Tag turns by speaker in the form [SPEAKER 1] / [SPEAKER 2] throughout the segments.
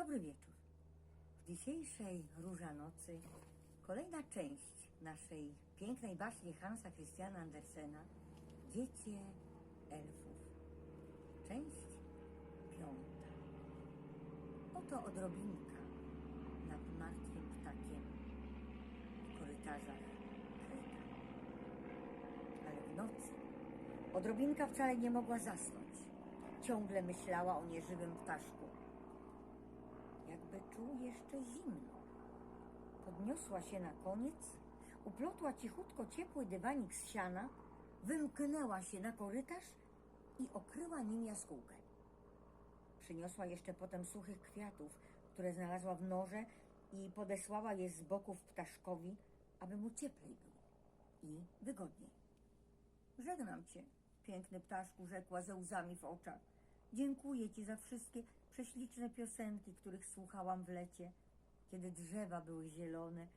[SPEAKER 1] Dobry wieczór. W dzisiejszej Różanocy kolejna część naszej pięknej baśni Hansa Christiana Andersena Dziecię elfów. Część piąta. Oto odrobinka nad martwym ptakiem w korytarzach Kreta. Ale w nocy odrobinka wcale nie mogła zasnąć. Ciągle myślała o nieżywym ptaszku czuł jeszcze zimno. Podniosła się na koniec, uplotła cichutko ciepły dywanik z siana, wymknęła się na korytarz i okryła nim jaskółkę. Przyniosła jeszcze potem suchych kwiatów, które znalazła w norze i podesłała je z boków ptaszkowi, aby mu cieplej było i wygodniej. Żegnam cię, piękny ptaszku, rzekła ze łzami w oczach. Dziękuję ci za wszystkie prześliczne piosenki, których słuchałam w lecie, kiedy drzewa były zielone,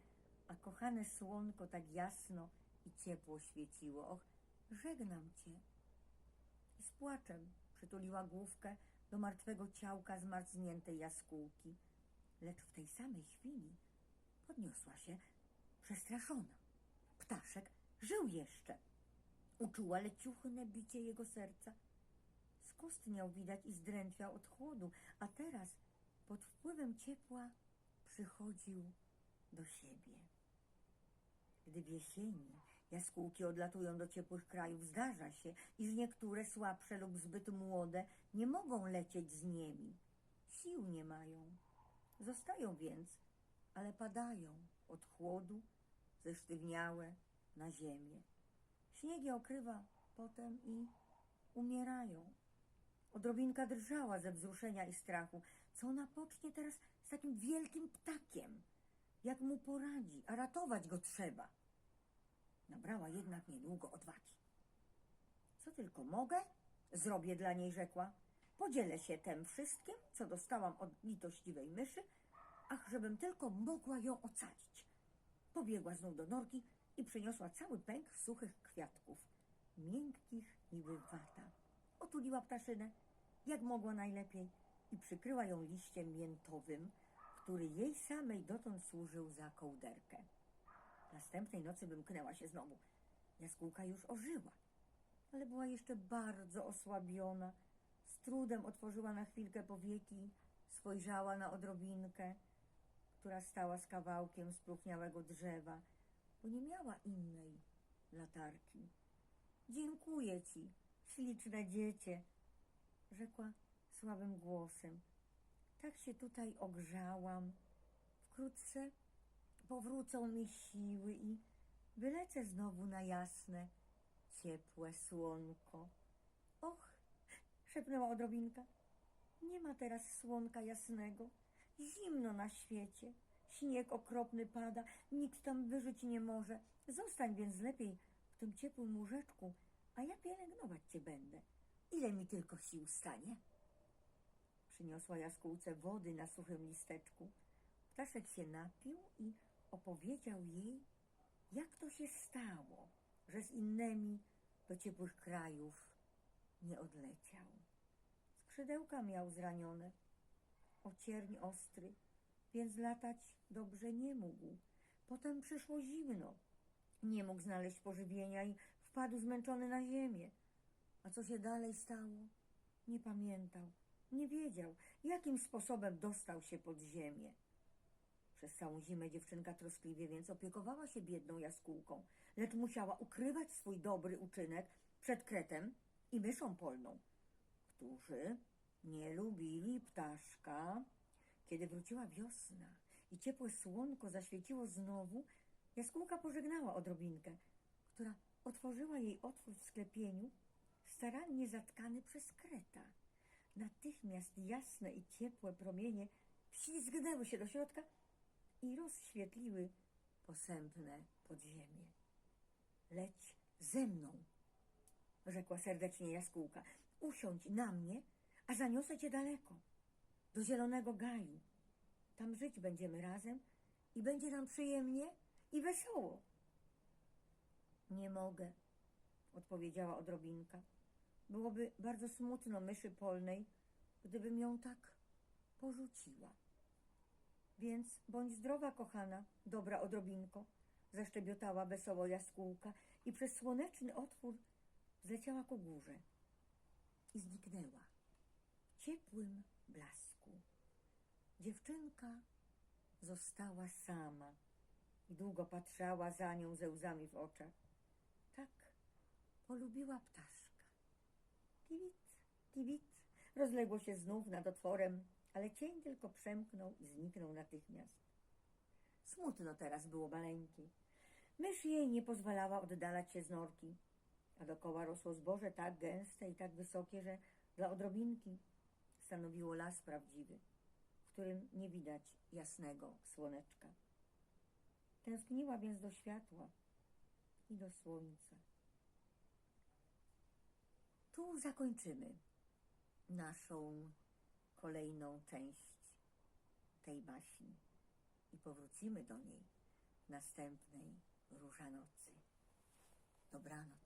[SPEAKER 1] a kochane słonko tak jasno i ciepło świeciło. Och, żegnam cię. I z płaczem przytuliła główkę do martwego ciałka zmarzniętej jaskółki. Lecz w tej samej chwili podniosła się przestraszona. Ptaszek żył jeszcze. Uczuła leciuchne bicie jego serca. Skostniał widać i zdrętwiał od chłodu, a teraz pod wpływem ciepła przychodził do siebie. Gdy w jesieni jaskółki odlatują do ciepłych krajów, zdarza się, iż niektóre słabsze lub zbyt młode nie mogą lecieć z niemi. Sił nie mają. Zostają więc, ale padają od chłodu, zesztywniałe na ziemię. Śnieg je okrywa potem i umierają. Odrobinka drżała ze wzruszenia i strachu. Co ona pocznie teraz z takim wielkim ptakiem? Jak mu poradzi, a ratować go trzeba. Nabrała jednak niedługo odwagi. Co tylko mogę, zrobię dla niej, rzekła. Podzielę się tym wszystkim, co dostałam od litościwej myszy, ach, żebym tylko mogła ją ocalić. Pobiegła znów do norki i przyniosła cały pęk suchych kwiatków, miękkich niby wata. Otuliła ptaszynę, jak mogła najlepiej, i przykryła ją liściem miętowym, który jej samej dotąd służył za kołderkę. Następnej nocy wymknęła się znowu. Jaskółka już ożyła, ale była jeszcze bardzo osłabiona. Z trudem otworzyła na chwilkę powieki, spojrzała na odrobinkę, która stała z kawałkiem spróchniałego drzewa, bo nie miała innej latarki. Dziękuję ci, śliczne dziecię, rzekła słabym głosem. Tak się tutaj ogrzałam. Wkrótce powrócą mi siły i wylecę znowu na jasne, ciepłe słonko. Och, szepnęła odrobinka. Nie ma teraz słonka jasnego. Zimno na świecie. Śnieg okropny pada, nikt tam wyżyć nie może. Zostań więc lepiej w tym ciepłym łóżeczku, a ja pielęgnować cię będę. Ile mi tylko sił stanie? Przyniosła jaskółce wody na suchym listeczku. Ptaszek się napił i opowiedział jej, jak to się stało, że z innymi do ciepłych krajów nie odleciał. Skrzydełka miał zranione, ocierń ostry, więc latać dobrze nie mógł. Potem przyszło zimno. Nie mógł znaleźć pożywienia i wpadł zmęczony na ziemię. A co się dalej stało? Nie pamiętał, nie wiedział, jakim sposobem dostał się pod ziemię. Przez całą zimę dziewczynka troskliwie więc opiekowała się biedną jaskółką, lecz musiała ukrywać swój dobry uczynek przed kretem i myszą polną, którzy nie lubili ptaszka. Kiedy wróciła wiosna i ciepłe słonko zaświeciło znowu, jaskółka pożegnała odrobinkę, która otworzyła jej otwór w sklepieniu, starannie zatkany przez kreta. Natychmiast jasne i ciepłe promienie wślizgnęły się do środka i rozświetliły posępne podziemie. Leć ze mną, rzekła serdecznie jaskółka. Usiądź na mnie, a zaniosę cię daleko, do zielonego gaju. Tam żyć będziemy razem i będzie nam przyjemnie i wesoło. Nie mogę, odpowiedziała odrobinka. Byłoby bardzo smutno myszy polnej, gdybym ją tak porzuciła. Więc bądź zdrowa, kochana, dobra odrobinko, zaszczebiotała wesoło jaskółka i przez słoneczny otwór zleciała ku górze i zniknęła w ciepłym blasku. Dziewczynka została sama i długo patrzała za nią ze łzami w oczach. Polubiła ptaszka. Kiwit, kiwit, rozległo się znów nad otworem, ale cień tylko przemknął i zniknął natychmiast. Smutno teraz było maleńkiej. Mysz jej nie pozwalała oddalać się z norki, a dokoła rosło zboże tak gęste i tak wysokie, że dla odrobinki stanowiło las prawdziwy, w którym nie widać jasnego słoneczka. Tęskniła więc do światła i do słońca. Tu zakończymy naszą kolejną część tej baśni i powrócimy do niej w następnej różanocy. Dobranoc.